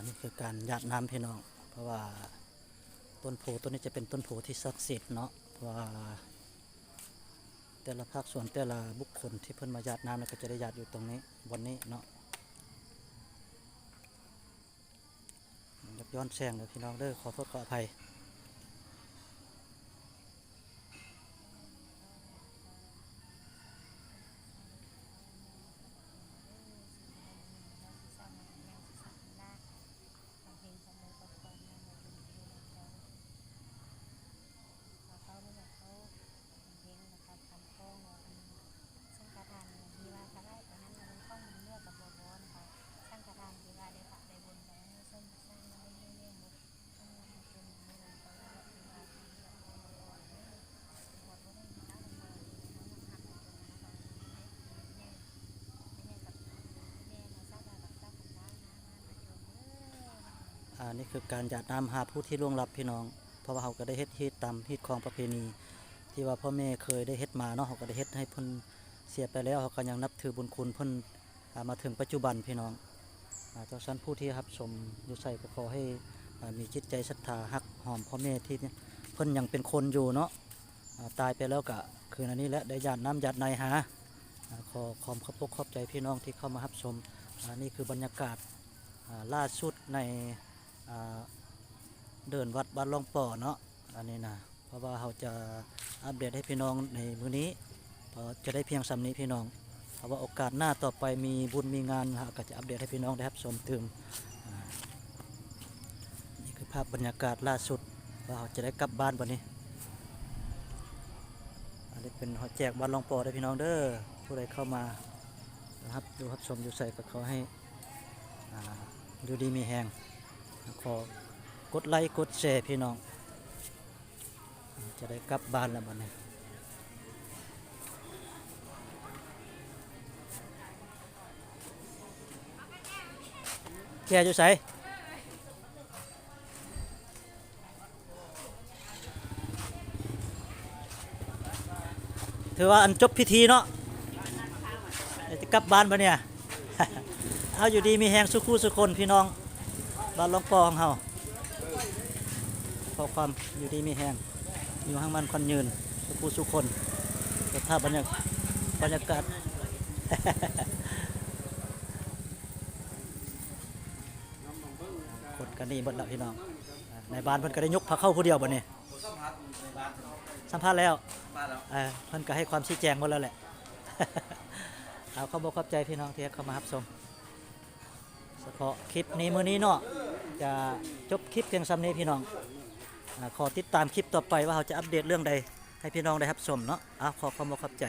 อันนี้คือการหยาดน้ำพี่น้อง เพราะว่าต้นโพต้นนี้จะเป็นต้นโพที่ศักดิ์สิทธิ์เนาะเพราะว่าแต่ละภาคส่วนแต่ละบุคคลที่เพิ่นมาหยาดน้ำเนี่ยก็จะได้หยาดอยู่ตรงนี้วันนี้เนาะยับย้อนแสงเลยพี่น้องเด้อขอโทษขออภัย อันนี้คือการหยาดน้ำหาผู้ที่ล่วงลับพี่น้อง เพราะว่าเขาก็ได้เฮ็ดฮีตตามฮีตของประเพณี ที่ว่าพ่อแม่เคยได้เฮ็ดมาเนาะเขาก็ได้เฮ็ดให้เพิ่นเสียไปแล้วเขาก็ยังนับถือบุญคุณเพิ่นมาถึงปัจจุบันพี่น้องอ่าเจ้าชั้นผู้ที่รับชมอยู่ใส่ก็ขอให้มีจิตใจศรัทธาฮักหอมพ่อแม่ที่เพิ่นยังเป็นคนอยู่เนาะตายไปแล้วก็คืนอันนี้แหละได้หยาดน้ำหยาดในหาขอขอบขอบพระขอบใจพี่น้องที่เข้ามารับชมอ่านี่คือบรรยากาศอ่าล่าสุดใน เดินวัดบ้านหลวงป่อเนาะอันนี้นะเพราะว่าเราจะอัปเดตให้พี่น้องในมื้อนี้พราะจะได้เพียงสำนี้พี่น้องเพราะว่าโอกาสหน้าต่อไปมีบุญมีงานก็จะอัปเดตให้พี่น้องได้รับชมเติมนี่คือภาพบรรยากาศล่าสุดว่าเราจะได้กลับบ้านวันนี้อันนี้เป็นหอแจกบ้านหลวงป่อได้พี่น้องเด้อผู้ใดเข้ามานะครับดูรับชมอยู่ใส่ก็เขาให้ดูดีมีแหง ขอกดไลค์กดแชร์พี่น้อง จะได้กลับบ้านแล้วบัดนี้แกอยู่ไสถือว่าอันจบพิธีเนาะจะกลับบ้านปะเนี่ย เอาอยู่ดีมีแหงสุขุสุคนพี่น้อง บ้านหลวงปอของเฮาขอความอยู่ดีมีแหงอยู่ห้างมันควันยืนสุขูสุคนสภาพบรรยากบรรยากาศคนกันนี่เบดละพี่น้องอ่าในบ้านเพิ่นก็ได้ยกพระเข้าผู้เดียวบ่เนี่ยสัมผัสในบ้านสัมภาษณ์แล้วบ้านแล้วเออเพิ่นก็ให้ความชี้แจงหมดแล้วแหละเอาเข้าบอกขอบใจพี่น้องที่เข้ามารับชมเฉพาะคลิปนี้มื้อนี้เนาะ จะจบคลิปเพียงซ้ำนี้พี่น้องอขอติดตามคลิปต่อไปว่าเราจะอัปเดตเรื่องใดให้พี่น้องได้รับชมเนาะเอาขอความบขอบใจ